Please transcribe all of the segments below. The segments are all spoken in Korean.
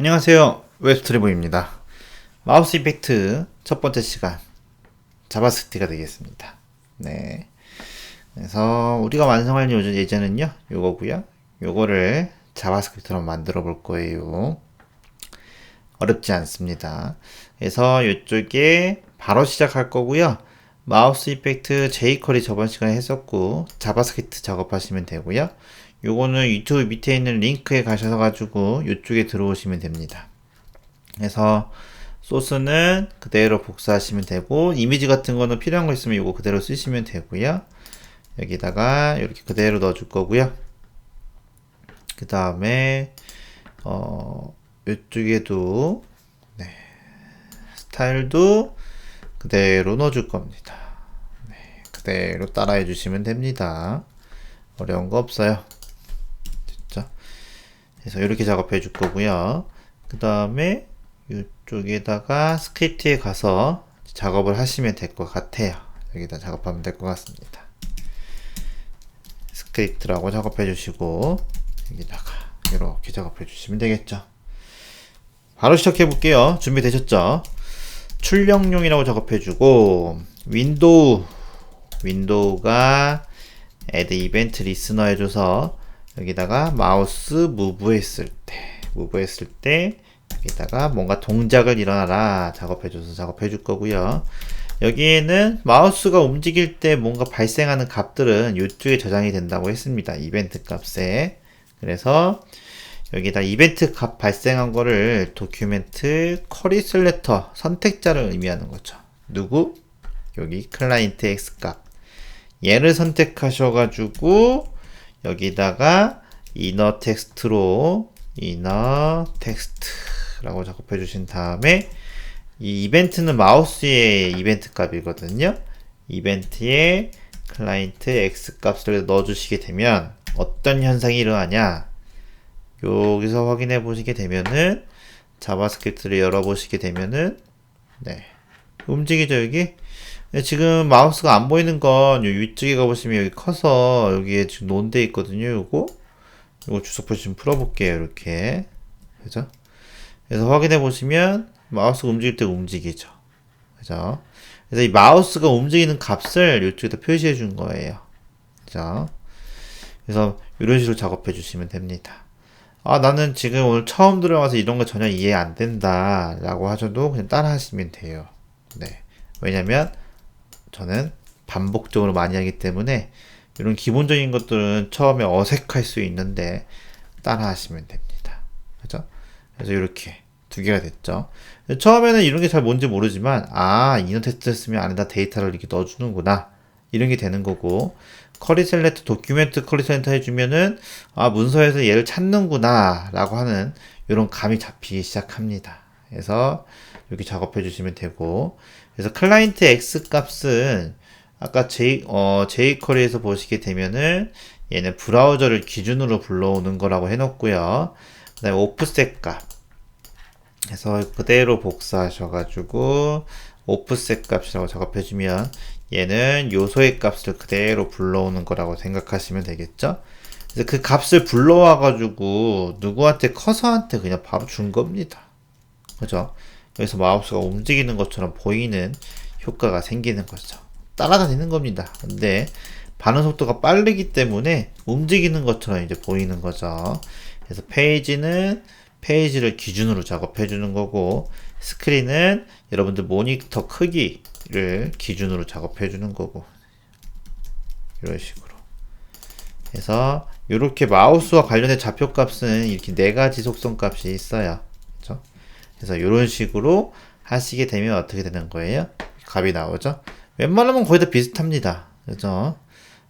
안녕하세요. 웹스트리버입니다. 마우스 이펙트 첫 번째 시간 자바스크립트가 되겠습니다. 네. 그래서 우리가 완성할 예제는요. 요거고요. 요거를 자바스크립트로 만들어 볼 거예요. 어렵지 않습니다. 그래서 이쪽에 바로 시작할 거고요. 마우스 이펙트 jQuery 저번 시간에 했었고 자바스크립트 작업하시면 되고요. 요거는 유튜브 밑에 있는 링크에 가셔서 가지고 이쪽에 들어오시면 됩니다. 그래서 소스는 그대로 복사하시면 되고 이미지 같은 거는 필요한 거 있으면 이거 그대로 쓰시면 되고요. 여기다가 이렇게 그대로 넣어줄 거고요. 그 다음에 어 이쪽에도 네, 스타일도 그대로 넣어줄 겁니다. 네, 그대로 따라해 주시면 됩니다. 어려운 거 없어요. 그래서 이렇게 작업해 줄 거고요. 그 다음에 이쪽에다가 스크립트에 가서 작업을 하시면 될 것 같아요. 여기다 작업하면 될 것 같습니다. 스크립트라고 작업해 주시고 여기다가 이렇게 작업해 주시면 되겠죠. 바로 시작해 볼게요. 준비되셨죠? 출력용이라고 작업해 주고 윈도우 윈도우가 add event listener 해줘서 여기다가 마우스 무브 했을 때 무브 했을 때 여기다가 뭔가 동작을 일어나라 작업해줘서 작업해줄 거고요. 여기에는 마우스가 움직일 때 뭔가 발생하는 값들은 이쪽에 저장이 된다고 했습니다. 이벤트 값에. 그래서 여기다 이벤트 값 발생한 거를 도큐멘트 커리 셀렉터 선택자를 의미하는 거죠. 누구? 여기 클라이언트 X 값. 얘를 선택하셔가지고 여기다가 이너 텍스트로 이너 텍스트라고 작업해 주신 다음에 이 이벤트는 마우스의 이벤트 값이거든요. 이벤트에 클라이언트 x 값을 넣어 주시게 되면 어떤 현상이 일어나냐? 여기서 확인해 보시게 되면은 자바스크립트를 열어 보시게 되면은 네. 움직이죠, 여기? 네, 지금 마우스가 안 보이는 건 위쪽에 가보시면 여기 커서 여기에 지금 논돼 있거든요. 요거 요거 주석표 좀 풀어볼게요. 이렇게 그죠? 그래서 확인해 보시면 마우스가 움직일 때 움직이죠. 그죠? 그래서 이 마우스가 움직이는 값을 이쪽에다 표시해 준 거예요. 그죠? 그래서 이런 식으로 작업해 주시면 됩니다. 아, 나는 지금 오늘 처음 들어가서 이런 거 전혀 이해 안 된다. 라고 하셔도 그냥 따라 하시면 돼요. 네. 왜냐면 저는 반복적으로 많이 하기 때문에 이런 기본적인 것들은 처음에 어색할 수 있는데 따라 하시면 됩니다. 그죠? 그래서 이렇게 두 개가 됐죠. 처음에는 이런 게 잘 뭔지 모르지만, 아, 이너 테스트 했으면 안에다 데이터를 이렇게 넣어주는구나. 이런 게 되는 거고, 커리 셀렉트 도큐멘트 커리 셀렉트 해주면은, 아, 문서에서 얘를 찾는구나. 라고 하는 이런 감이 잡히기 시작합니다. 그래서 여기 작업해 주시면 되고, 그래서 클라이언트 X 값은 아까 J, 어, jQuery에서 보시게 되면은 얘는 브라우저를 기준으로 불러오는 거라고 해놓고요. 그 다음에 오프셋 값. 그래서 그대로 복사하셔가지고 오프셋 값이라고 작업해주면 얘는 요소의 값을 그대로 불러오는 거라고 생각하시면 되겠죠? 그래서 그 값을 불러와가지고 누구한테 커서한테 그냥 바로 준 겁니다. 그죠? 그래서 마우스가 움직이는 것처럼 보이는 효과가 생기는 거죠. 따라다니는 겁니다. 근데 반응 속도가 빠르기 때문에 움직이는 것처럼 이제 보이는 거죠. 그래서 페이지는 페이지를 기준으로 작업해 주는 거고 스크린은 여러분들 모니터 크기를 기준으로 작업해 주는 거고 이런 식으로 그래서 이렇게 마우스와 관련된 좌표값은 이렇게 네 가지 속성 값이 있어요. 그래서 이런 식으로 하시게 되면 어떻게 되는 거예요? 값이 나오죠? 웬만하면 거의 다 비슷합니다. 그죠?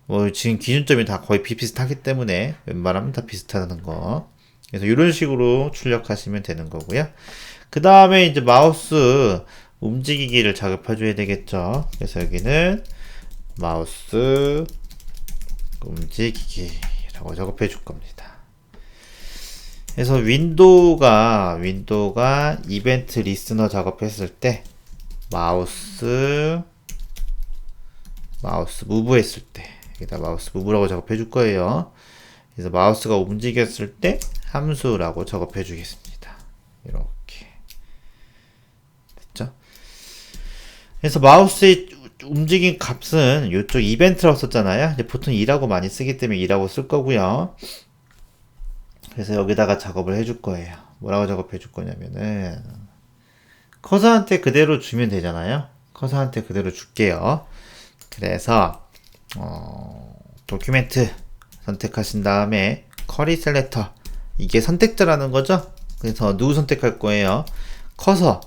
뭐 지금 기준점이 다 거의 비슷하기 때문에 웬만하면 다 비슷하다는 거. 그래서 이런 식으로 출력하시면 되는 거고요. 그 다음에 이제 마우스 움직이기를 작업해줘야 되겠죠. 그래서 여기는 마우스 움직이기라고 작업해 줄 겁니다. 그래서 윈도우가 윈도우가 이벤트 리스너 작업했을 때 마우스 마우스 무브 했을 때 여기다 마우스 무브라고 작업해 줄 거예요. 그래서 마우스가 움직였을 때 함수라고 작업해 주겠습니다. 이렇게 됐죠? 그래서 마우스의 움직인 값은 이쪽 이벤트라고 썼잖아요. 보통 2라고 많이 쓰기 때문에 2라고 쓸 거고요. 그래서 여기다가 작업을 해줄 거예요. 뭐라고 작업해 줄 거냐면은 커서한테 그대로 주면 되잖아요. 커서한테 그대로 줄게요. 그래서 어, 도큐멘트 선택하신 다음에 커리 셀렉터 이게 선택자라는 거죠. 그래서 누구 선택할 거예요? 커서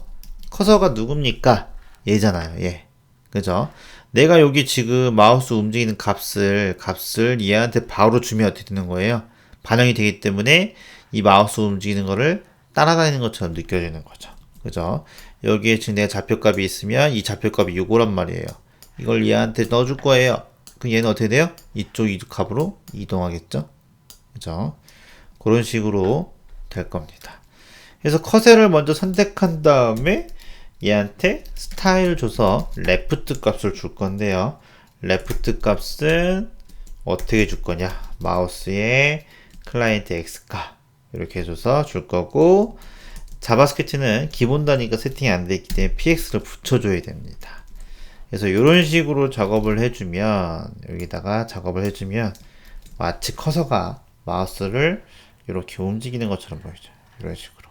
커서가 누굽니까? 얘잖아요. 얘. 그죠? 내가 여기 지금 마우스 움직이는 값을 값을 얘한테 바로 주면 어떻게 되는 거예요? 반영이 되기 때문에 이 마우스 움직이는 거를 따라다니는 것처럼 느껴지는 거죠. 그죠? 여기에 지금 내가 좌표값이 있으면 이 좌표값이 요거란 말이에요. 이걸 얘한테 넣어줄 거예요. 그럼 얘는 어떻게 돼요? 이쪽 이 값으로 이동하겠죠? 그죠? 그런 식으로 될 겁니다. 그래서 커세를 먼저 선택한 다음에 얘한테 스타일 줘서 레프트 값을 줄 건데요. 레프트 값은 어떻게 줄 거냐? 마우스에 클라이언트 X가 이렇게 해줘서 줄 거고 자바스크립트는 기본 단위가 세팅이 안돼 있기 때문에 PX를 붙여줘야 됩니다. 그래서 이런 식으로 작업을 해주면 여기다가 작업을 해주면 마치 커서가 마우스를 이렇게 움직이는 것처럼 보이죠. 이런 식으로.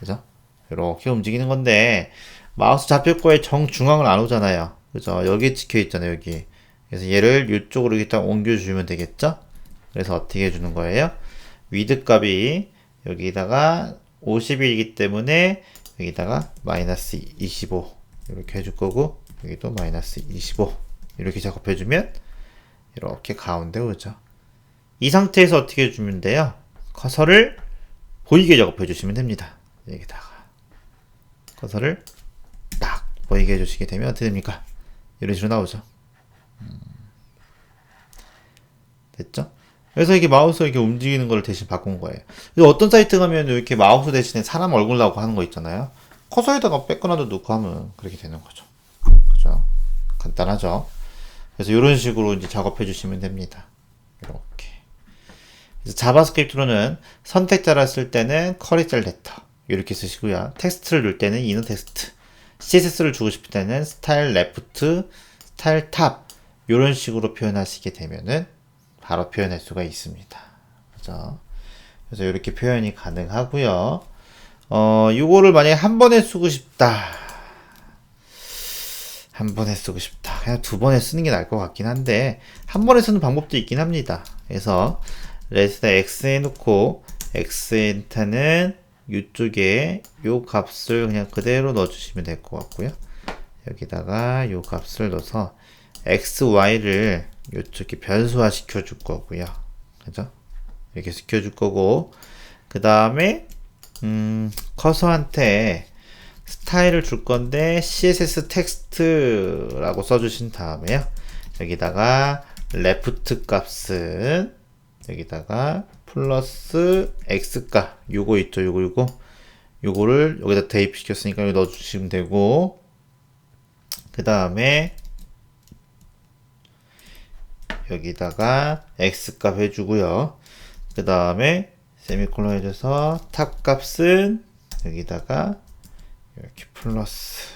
그죠? 이렇게 움직이는 건데 마우스 좌표과의 정중앙을 안 오잖아요. 그죠? 여기 찍혀 있잖아요. 여기. 그래서 얘를 이쪽으로 이렇게 딱 옮겨주면 되겠죠? 그래서 어떻게 해주는 거예요? 위드 값이 여기다가 50이기 때문에 여기다가 마이너스 25 이렇게 해줄 거고 여기도 마이너스 25 이렇게 작업해주면 이렇게 가운데 오죠. 이 상태에서 어떻게 해주면 돼요? 커서를 보이게 작업해 주시면 됩니다. 여기다가 커서를 딱 보이게 해주시게 되면 어떻게 됩니까? 이런 식으로 나오죠. 음. 됐죠? 그래서 이게 마우스 이렇게 움직이는 걸 대신 바꾼 거예요. 어떤 사이트 가면 이렇게 마우스 대신에 사람 얼굴 나오고 하는 거 있잖아요. 커서에다가 백그라운드 넣고 하면 그렇게 되는 거죠. 그죠? 간단하죠? 그래서 이런 식으로 이제 작업해 주시면 됩니다. 이렇게. 그래서 자바스크립트로는 선택자를 쓸 때는 커리 셀렉터 이렇게 쓰시고요. 텍스트를 넣을 때는 이너 텍스트. CSS를 주고 싶을 때는 스타일 레프트, 스타일 탑 이런 식으로 표현하시게 되면은 바로 표현할 수가 있습니다. 그죠? 그래서 이렇게 표현이 가능하고요. 어, 요거를 만약에 한 번에 쓰고 싶다. 한 번에 쓰고 싶다. 그냥 두 번에 쓰는 게 나을 것 같긴 한데, 한 번에 쓰는 방법도 있긴 합니다. 그래서, 레스다 x 해놓고, x 엔터는 이쪽에 요 값을 그냥 그대로 넣어주시면 될 것 같고요. 여기다가 요 값을 넣어서, x, y를 이쪽에 변수화 시켜줄 거고요. 그죠? 이렇게 시켜줄 거고, 그 다음에, 음, 커서한테 스타일을 줄 건데, CSS 텍스트라고 써주신 다음에요. 여기다가, 레프트 값은, 여기다가, 플러스 x가, 요거 있죠, 요거, 요거. 요거를 여기다 대입시켰으니까 여기 넣어주시면 되고, 그 다음에, 여기다가 x값 해주고요. 그 다음에 세미콜론 해줘서 탑 값은 여기다가 이렇게 플러스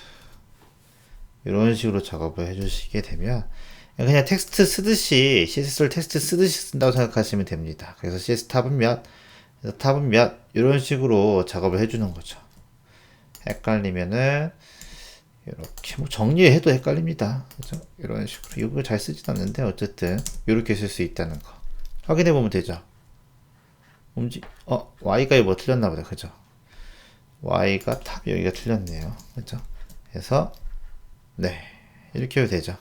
이런 식으로 작업을 해주시게 되면 그냥 텍스트 쓰듯이 CSS를 텍스트 쓰듯이 쓴다고 생각하시면 됩니다. 그래서 CS 탑은 몇, 탑은 몇 이런 식으로 작업을 해주는 거죠. 헷갈리면은 이렇게 뭐 정리해도 헷갈립니다. 그죠? 이런 식으로 이거 잘 쓰진 않는데 어쨌든 이렇게 쓸 수 있다는 거 확인해 보면 되죠. 움직 어 y가 뭐 틀렸나 보다 그죠? y가 탑 여기가 틀렸네요. 그죠? 그래서 네 이렇게 해도 되죠.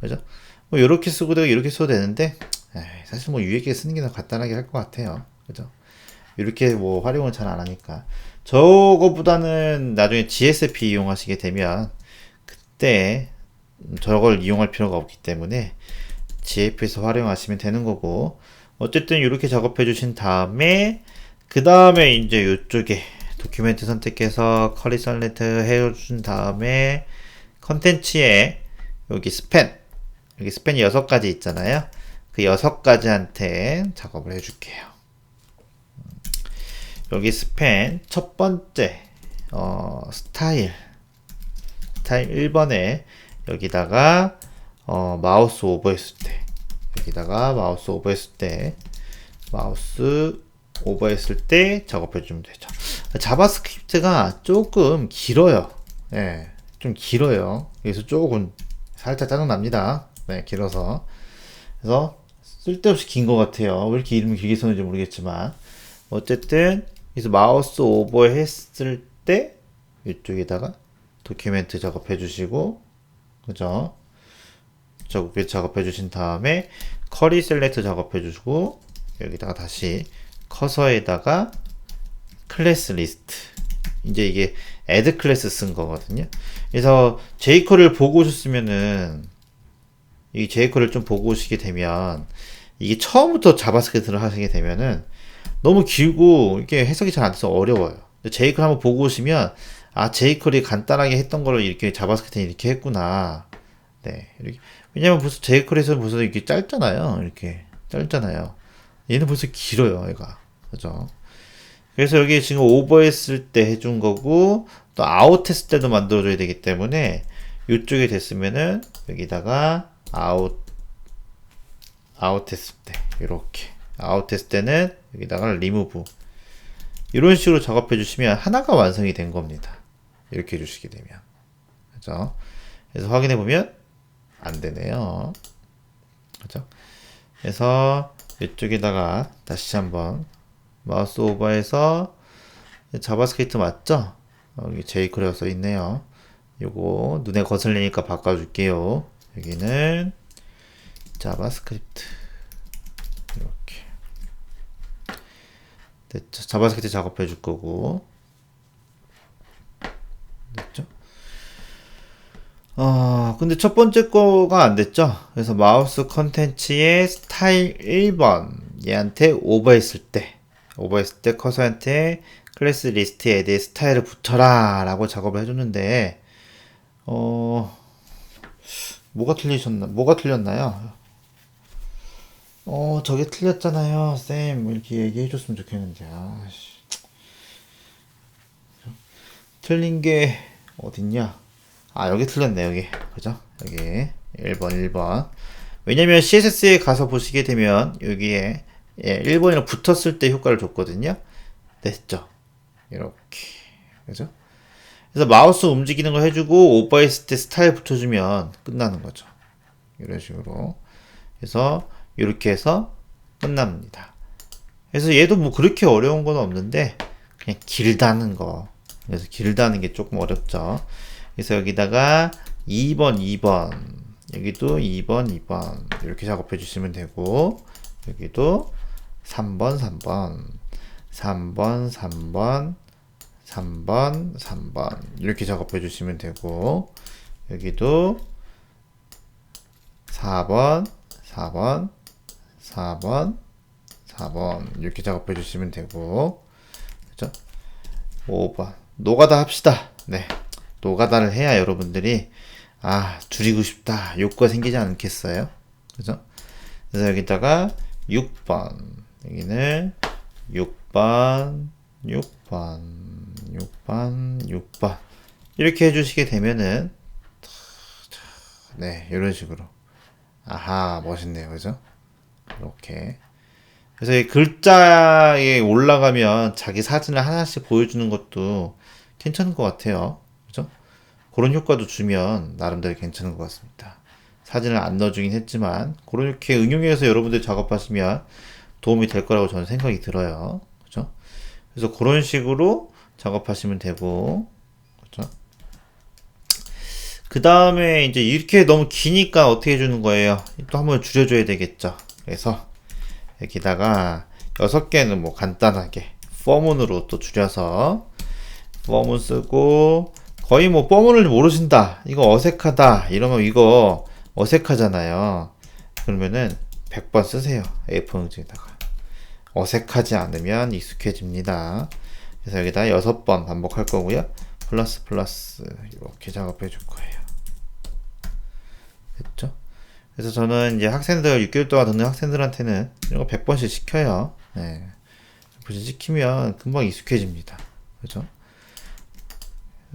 그죠? 뭐 이렇게 쓰고 되고 이렇게 써도 되는데 에이, 사실 뭐 유익하게 쓰는 게 더 간단하게 할 것 같아요. 그죠? 이렇게 뭐 활용을 잘 안 하니까. 저거보다는 나중에 GSP 이용하시게 되면 그때 저걸 이용할 필요가 없기 때문에 GF에서 활용하시면 되는 거고. 어쨌든 이렇게 작업해 주신 다음에 그 다음에 이제 이쪽에 도큐멘트 선택해서 커리 설레트 해준 다음에 컨텐츠에 여기 스팬 여기 스팬이 여섯 가지 있잖아요. 그 여섯 가지한테 작업을 해줄게요 여기 스팬 첫 번째 어, 스타일 스타일 1번에 여기다가 어, 마우스 오버했을 때 여기다가 마우스 오버했을 때 마우스 오버했을 때 작업해 주면 되죠. 자바스크립트가 조금 길어요. 예, 좀 길어요. 그래서 조금 살짝 짜증납니다. 네, 길어서. 그래서 쓸데없이 긴 것 같아요. 왜 이렇게 이름을 길게 썼는지 모르겠지만. 어쨌든, 그래서 마우스 오버 했을 때, 이쪽에다가 도큐멘트 작업해 주시고, 그죠? 저렇게 작업해 주신 다음에, 커리 셀렉트 작업해 주시고, 여기다가 다시 커서에다가 클래스 리스트. 이제 이게 애드 클래스 쓴 거거든요. 그래서 제이커를 보고 오셨으면은 이 제이커를 좀 보고 오시게 되면 이게 처음부터 자바스크립트를 하시게 되면은 너무 길고 이게 해석이 잘 안 돼서 어려워요. 제이커를 한번 보고 오시면 아 제이커를 간단하게 했던 거를 이렇게 자바스크립트는 이렇게 했구나. 네. 이렇게. 왜냐면 벌써 제이커에서 벌써 이렇게 짧잖아요. 이렇게 짧잖아요. 얘는 벌써 길어요, 얘가. 그죠? 그래서 여기 지금 오버했을 때 해준 거고 또 아웃했을 때도 만들어줘야 되기 때문에 이쪽에 됐으면은 여기다가 아웃 아웃했을 때 이렇게 아웃 했을 때는 여기다가 리무브 이런 식으로 작업해 주시면 하나가 완성이 된 겁니다. 이렇게 해주시게 되면 그죠? 그래서 확인해 보면 안 되네요. 그죠? 그래서 이쪽에다가 다시 한번 마우스 오버해서 자바스크립트 맞죠? 여기 제이크라고 써 있네요. 요거 눈에 거슬리니까 바꿔줄게요. 여기는 자바스크립트 이렇게 됐죠? 자바스크립트 작업해 줄 거고 됐죠? 어, 근데 첫 번째 거가 안 됐죠? 그래서 마우스 컨텐츠의 스타일 1번 얘한테 오버했을 때 오버했을 때 커서한테 클래스 리스트에 애드의 스타일을 붙여라 라고 작업을 해줬는데 어 뭐가 틀리셨나 뭐가 틀렸나요? 어 저게 틀렸잖아요 쌤 이렇게 얘기해 줬으면 좋겠는데 아씨 틀린 게 어딨냐 아 여기 틀렸네 여기 그죠 여기 1번 1번 왜냐면 CSS에 가서 보시게 되면 여기에 예, 1번이랑 붙었을 때 효과를 줬거든요. 됐죠? 이렇게. 그죠? 그래서 마우스 움직이는 거 해주고 오버했을 때 스타일 붙여주면 끝나는 거죠. 이런 식으로. 그래서 이렇게 해서 끝납니다. 그래서 얘도 뭐 그렇게 어려운 건 없는데 그냥 길다는 거. 그래서 길다는 게 조금 어렵죠. 그래서 여기다가 2번, 2번. 여기도 2번, 2번. 이렇게 작업해 주시면 되고 여기도 3번, 3번, 3번, 3번, 3번, 3번 이렇게 작업해 주시면 되고 여기도 4번, 4번, 4번, 4번 이렇게 작업해 주시면 되고 그죠? 5번 노가다 합시다. 네. 노가다를 해야 여러분들이 아 줄이고 싶다 욕구가 생기지 않겠어요? 그죠? 그래서 여기다가 6번 여기는 6번, 6번, 6번, 6번. 이렇게 해주시게 되면은, 네, 이런 식으로. 아하, 멋있네요. 그죠? 이렇게. 그래서 이 글자에 올라가면 자기 사진을 하나씩 보여주는 것도 괜찮은 것 같아요. 그죠? 그런 효과도 주면 나름대로 괜찮은 것 같습니다. 사진을 안 넣어주긴 했지만, 그렇게 응용해서 여러분들 작업하시면 도움이 될 거라고 저는 생각이 들어요. 그죠? 그래서 그런 식으로 작업하시면 되고? 그 다음에 이제 이렇게 너무 기니까 어떻게 해주는 거예요? 또 한번 줄여줘야 되겠죠. 그래서 여기다가 여섯 개는 뭐 간단하게 포문으로 또 줄여서 포문 쓰고 거의 뭐 포문을 모르신다 이거 어색하다 이러면 이거 어색하잖아요 그러면은 100번 쓰세요 A4 용지에다가 어색하지 않으면 익숙해집니다. 그래서 여기다 여섯 번 반복할 거고요. 플러스 플러스 이렇게 작업해 줄 거예요. 됐죠? 그래서 저는 이제 학생들 6개월 동안 듣는 학생들한테는 이거 100번씩 시켜요. 네. 표시 찍히면 금방 익숙해집니다. 그죠?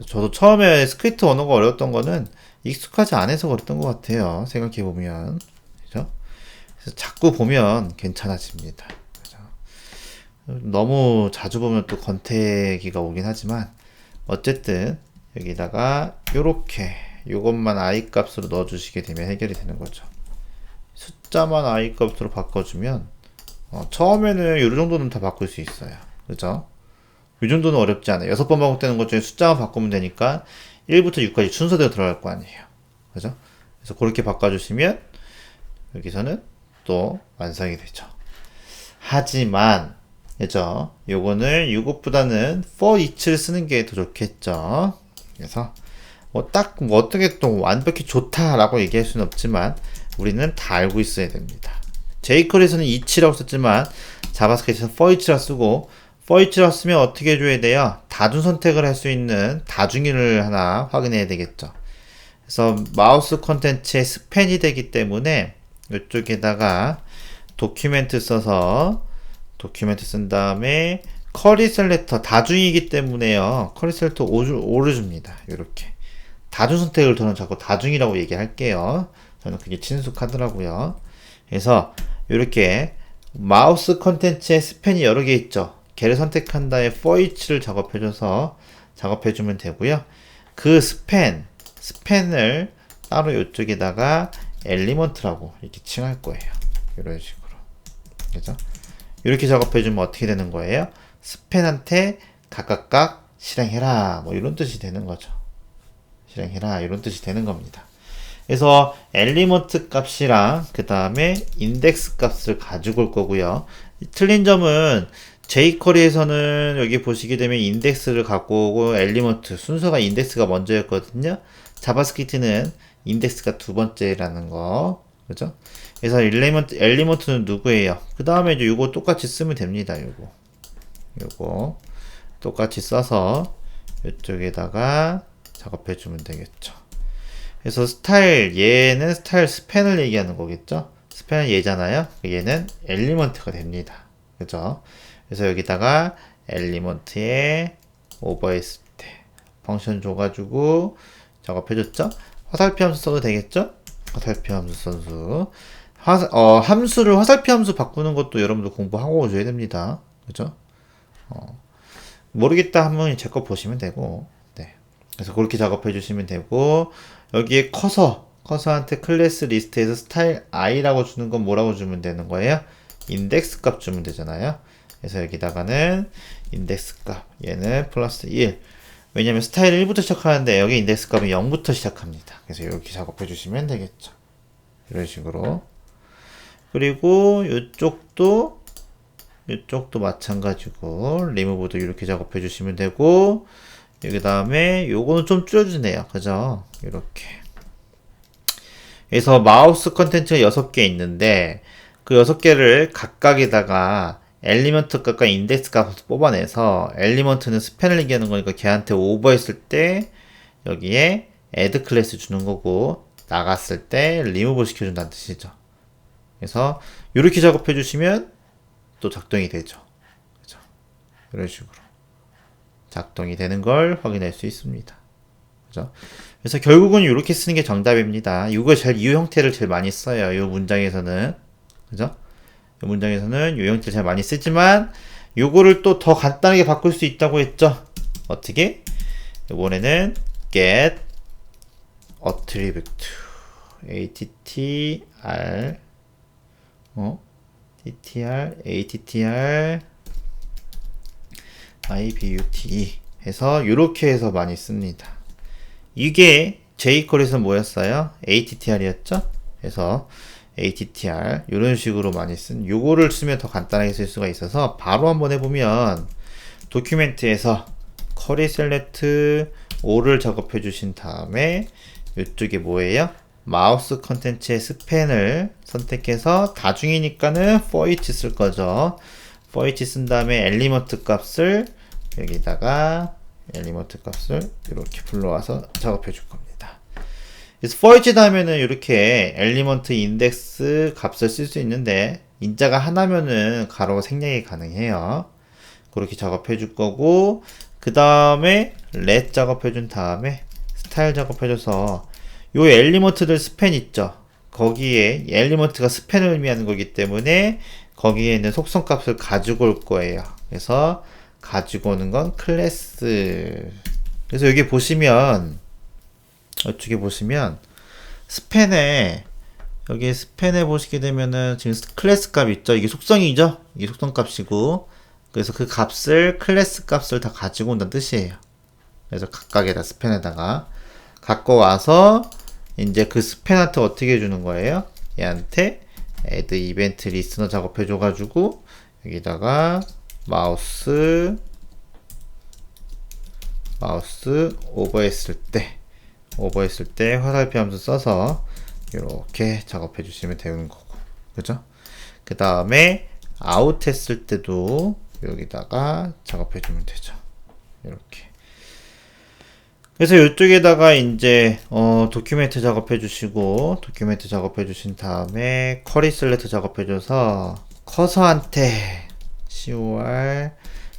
저도 처음에 스크립트 언어가 어려웠던 거는 익숙하지 않아서 그랬던 것 같아요. 생각해 보면. 그죠? 그래서 자꾸 보면 괜찮아집니다. 그죠? 너무 자주 보면 또 권태기가 오긴 하지만 어쨌든 여기다가 요렇게 요것만 i 값으로 넣어 주시게 되면 해결이 되는 거죠. 숫자만 i 값으로 바꿔주면 어, 처음에는 요 정도는 다 바꿀 수 있어요. 그죠? 이 정도는 어렵지 않아요. 여섯 번 반복되는 것 중에 숫자만 바꾸면 되니까 1부터 6까지 순서대로 들어갈 거 아니에요. 그죠? 그래서 그렇게 바꿔주시면 여기서는 또 완성이 되죠. 하지만 그죠? 요거는 이것보다는 for each를 쓰는 게 더 좋겠죠. 그래서 뭐 딱 뭐 어떻게 또 완벽히 좋다라고 얘기할 수는 없지만 우리는 다 알고 있어야 됩니다. jQuery에서는 each라고 썼지만 자바스크립트에서 each라 쓰고 for each라 쓰면 어떻게 해줘야 돼요? 다중 선택을 할 수 있는 다중이를 하나 확인해야 되겠죠. 그래서 마우스 컨텐츠에 스팬이 되기 때문에 이쪽에다가 도큐멘트 써서 도큐멘트 쓴 다음에 커리 셀렉터 다중이기 때문에요. 커리 셀렉터 오를 줍니다. 이렇게 다중 선택을 저는 자꾸 다중이라고 얘기할게요. 저는 그게 친숙하더라고요. 그래서 이렇게 마우스 컨텐츠에 스팬이 여러 개 있죠. 걔를 선택한 다음에 for each를 작업해줘서 작업해주면 되고요. 그 스팬, 스팬을 따로 이쪽에다가 엘리먼트라고 이렇게 칭할 거예요. 이런 식으로. 그죠? 이렇게 작업해주면 어떻게 되는 거예요? 스팬한테 각각각 실행해라. 뭐 이런 뜻이 되는 거죠. 실행해라. 이런 뜻이 되는 겁니다. 그래서 엘리먼트 값이랑 그 다음에 인덱스 값을 가지고 올 거고요. 틀린 점은 jQuery에서는 여기 보시게 되면 인덱스를 갖고 오고 엘리먼트 순서가 인덱스가 먼저였거든요. 자바스크립트는 인덱스가 두 번째라는 거. 그죠? 그래서 엘리먼트, 엘리먼트는 누구예요? 그 다음에 이제 이거 똑같이 쓰면 됩니다. 요거. 요거. 똑같이 써서 이쪽에다가 작업해 주면 되겠죠. 그래서 스타일, 얘는 스타일 스팬을 얘기하는 거겠죠? 스팬은 얘잖아요. 얘는 엘리먼트가 됩니다. 그죠? 그래서 여기다가 엘리먼트에 오버했을 때 펑션 줘가지고 작업해줬죠? 화살표 함수 써도 되겠죠? 화살표 함수 선수. 화, 어, 함수를 화살표 함수 바꾸는 것도 여러분들 공부하고 오셔야 됩니다. 그죠? 어, 모르겠다 하면 제 거 보시면 되고, 네. 그래서 그렇게 작업해 주시면 되고, 여기에 커서, 커서한테 클래스 리스트에서 스타일 i라고 주는 건 뭐라고 주면 되는 거예요? 인덱스 값 주면 되잖아요. 그래서 여기다가는 인덱스 값, 얘는 플러스 1. 왜냐면 스타일 1부터 시작하는데 여기 인덱스 값은 0부터 시작합니다. 그래서 이렇게 작업해 주시면 되겠죠. 이런 식으로. 그리고 이쪽도 이쪽도 마찬가지고 리무브도 이렇게 작업해 주시면 되고 여기 다음에 요거는 좀 줄여주네요. 그죠? 이렇게. 그래서 마우스 컨텐츠가 6개 있는데 그 6개를 각각에다가 엘리먼트 값과 인덱스 값을 뽑아내서 엘리먼트는 스팬을 얘기하는 거니까 걔한테 오버했을 때 여기에 add 클래스 주는 거고 나갔을 때 리무브 시켜준다는 뜻이죠. 그래서 이렇게 작업해 주시면 또 작동이 되죠. 그죠? 이런 식으로 작동이 되는 걸 확인할 수 있습니다. 그죠? 그래서 결국은 이렇게 쓰는 게 정답입니다. 이거 제일 이 형태를 제일 많이 써요. 이 문장에서는 그죠? 문장에서는 요 형태를 잘 많이 쓰지만 요거를 또 더 간단하게 바꿀 수 있다고 했죠. 어떻게? 이번에는 get attribute attr 어 ttr attr ibut 해서 이렇게 해서 많이 씁니다. 이게 jQuery에서 뭐였어요? attr이었죠? 그래서 ATTR 이런 식으로 많이 쓴 요거를 쓰면 더 간단하게 쓸 수가 있어서 바로 한번 해보면 도큐멘트에서 커리 셀렉트 5를 작업해 주신 다음에 이쪽에 뭐예요? 마우스 컨텐츠의 스팬을 선택해서 다중이니까는 for each 쓸 거죠. Each 쓴 다음에 엘리먼트 값을 여기다가 엘리먼트 값을 이렇게 불러와서 작업해 줄 겁니다. 그래서 for each 다음에는 이렇게 엘리먼트 인덱스 값을 쓸 수 있는데 인자가 하나면은 가로 생략이 가능해요. 그렇게 작업해 줄 거고 그 다음에 렛 작업해 준 다음에 스타일 작업해 줘서 요 엘리먼트들 스팬 있죠 거기에 엘리먼트가 스팬을 의미하는 거기 때문에 거기에 있는 속성 값을 가지고 올 거예요. 그래서 가지고 오는 건 클래스. 그래서 여기 보시면 이쪽에 보시면 스팬에 여기 스팬에 보시게 되면은 지금 클래스 값 있죠? 이게 속성이죠? 이게 속성 값이고. 그래서 그 값을 클래스 값을 다 가지고 온다는 뜻이에요. 그래서 각각에다 스팬에다가 갖고 와서 이제 그 스팬한테 어떻게 해주는 거예요? 얘한테 add 이벤트 리스너 작업해 줘가지고 여기다가 마우스 마우스 오버했을 때 오버했을 때 화살표 함수 써서 이렇게 작업해 주시면 되는 거고. 그죠? 그 다음에 아웃 했을 때도 여기다가 작업해 주면 되죠. 이렇게 그래서 이쪽에다가 이제 어, 도큐멘트 작업해 주시고 도큐멘트 작업해 주신 다음에 커리 셀렉트 작업해 줘서 커서한테 cor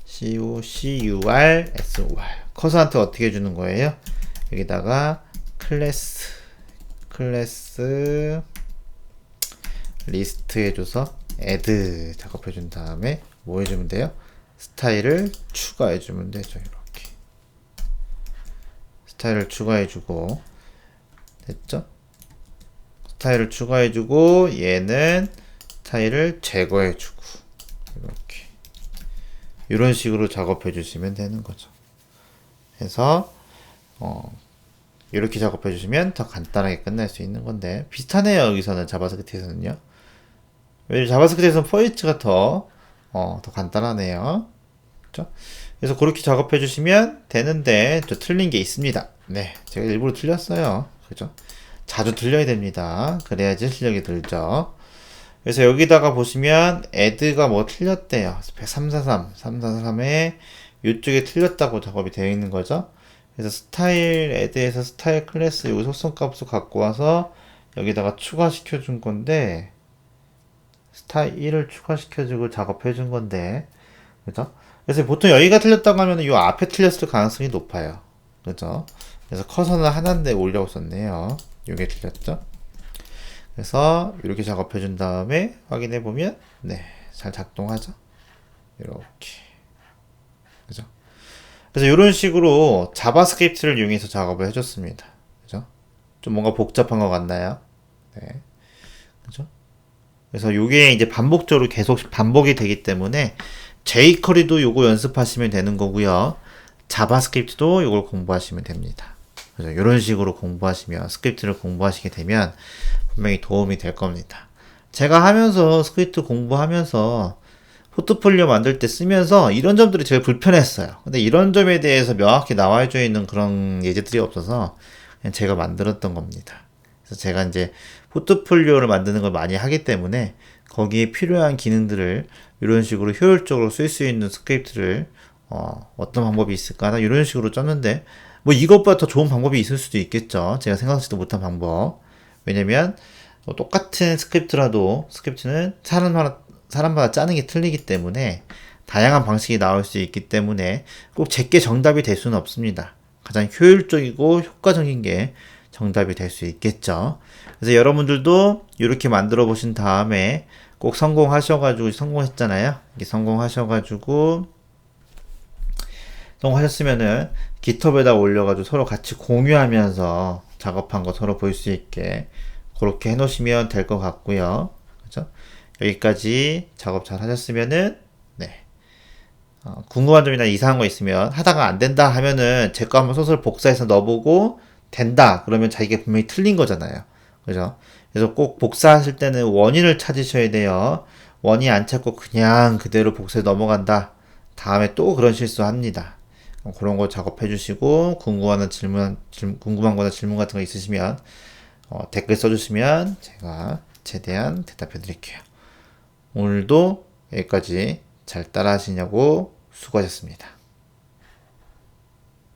cocur sor 커서한테 어떻게 해주는 거예요? 여기다가 클래스 클래스 리스트 해줘서 add 작업해 준 다음에 뭐 해주면 돼요? 스타일을 추가해 주면 되죠 스타일을 추가해 주고. 됐죠? 스타일을 추가해 주고 얘는 스타일을 제거해 주고. 이렇게. 이런 식으로 작업해 주시면 되는 거죠. 해서 어, 이렇게 작업해 주시면 더 간단하게 끝날 수 있는 건데. 비슷하네요 여기서는 자바스크립트에서는요. 왜 자바스크립트에서는 포이츠가 더, 어, 더 간단하네요. 그렇죠? 그래서 그렇게 작업해 주시면 되는데 저 틀린 게 있습니다. 네 제가 일부러 틀렸어요. 그죠? 자주 틀려야 됩니다. 그래야지 실력이 들죠. 그래서 여기다가 보시면 add가 뭐 틀렸대요. 343 343에 이쪽에 틀렸다고 작업이 되어 있는 거죠. 그래서 스타일 add에서 스타일 클래스 요 속성 값을 갖고 와서 여기다가 추가시켜 준 건데 스타일 1을 추가시켜 주고 작업해 준 건데 그죠? 그래서 보통 여기가 틀렸다고 하면 이 앞에 틀렸을 가능성이 높아요 그죠? 그래서 커서는 하나인데 올려고 썼네요 요게 틀렸죠? 그래서 이렇게 작업해 준 다음에 확인해 보면 네 잘 작동하죠 이렇게 그죠? 그래서 이런 식으로 자바스크립트를 이용해서 작업을 해 줬습니다. 그죠? 좀 뭔가 복잡한 것 같나요? 네. 그죠? 그래서 이게 이제 반복적으로 계속 반복이 되기 때문에 jQuery도 요거 연습하시면 되는 거고요. 자바스크립트도 요걸 공부하시면 됩니다. 그죠? 이런 식으로 공부하시면 스크립트를 공부하시게 되면 분명히 도움이 될 겁니다. 제가 하면서 스크립트 공부하면서 포트폴리오 만들 때 쓰면서 이런 점들이 제일 불편했어요. 근데 이런 점에 대해서 명확히 나와져 있는 그런 예제들이 없어서 그냥 제가 만들었던 겁니다. 그래서 제가 이제 포트폴리오를 만드는 걸 많이 하기 때문에 거기에 필요한 기능들을 이런 식으로 효율적으로 쓸 수 있는 스크립트를 어, 어떤 방법이 있을까? 나 이런 식으로 썼는데 뭐 이것보다 더 좋은 방법이 있을 수도 있겠죠. 제가 생각하지도 못한 방법. 왜냐면 뭐 똑같은 스크립트라도 스크립트는 사람마다 사람마다 짜는 게 틀리기 때문에 다양한 방식이 나올 수 있기 때문에 꼭 제게 정답이 될 수는 없습니다. 가장 효율적이고 효과적인 게 정답이 될 수 있겠죠. 그래서 여러분들도 이렇게 만들어 보신 다음에 꼭 성공하셔가지고 성공했잖아요. 성공하셔가지고 성공하셨으면은 깃허브에다 올려가지고 서로 같이 공유하면서 작업한 거 서로 볼 수 있게 그렇게 해놓으시면 될 것 같고요. 그죠? 여기까지 작업 잘 하셨으면은 네. 어, 궁금한 점이나 이상한 거 있으면 하다가 안 된다 하면은 제 거 한번 소설 복사해서 넣어보고 된다 그러면 자기가 분명히 틀린 거잖아요. 그죠? 그래서 꼭 복사하실 때는 원인을 찾으셔야 돼요. 원인 안 찾고 그냥 그대로 복사해 넘어간다. 다음에 또 그런 실수 합니다. 그런 거 작업해 주시고 궁금한 질문, 질, 궁금한 거나 질문 같은 거 있으시면 어, 댓글 써주시면 제가 최대한 대답해 드릴게요. 오늘도 여기까지 잘 따라 하시냐고 수고하셨습니다.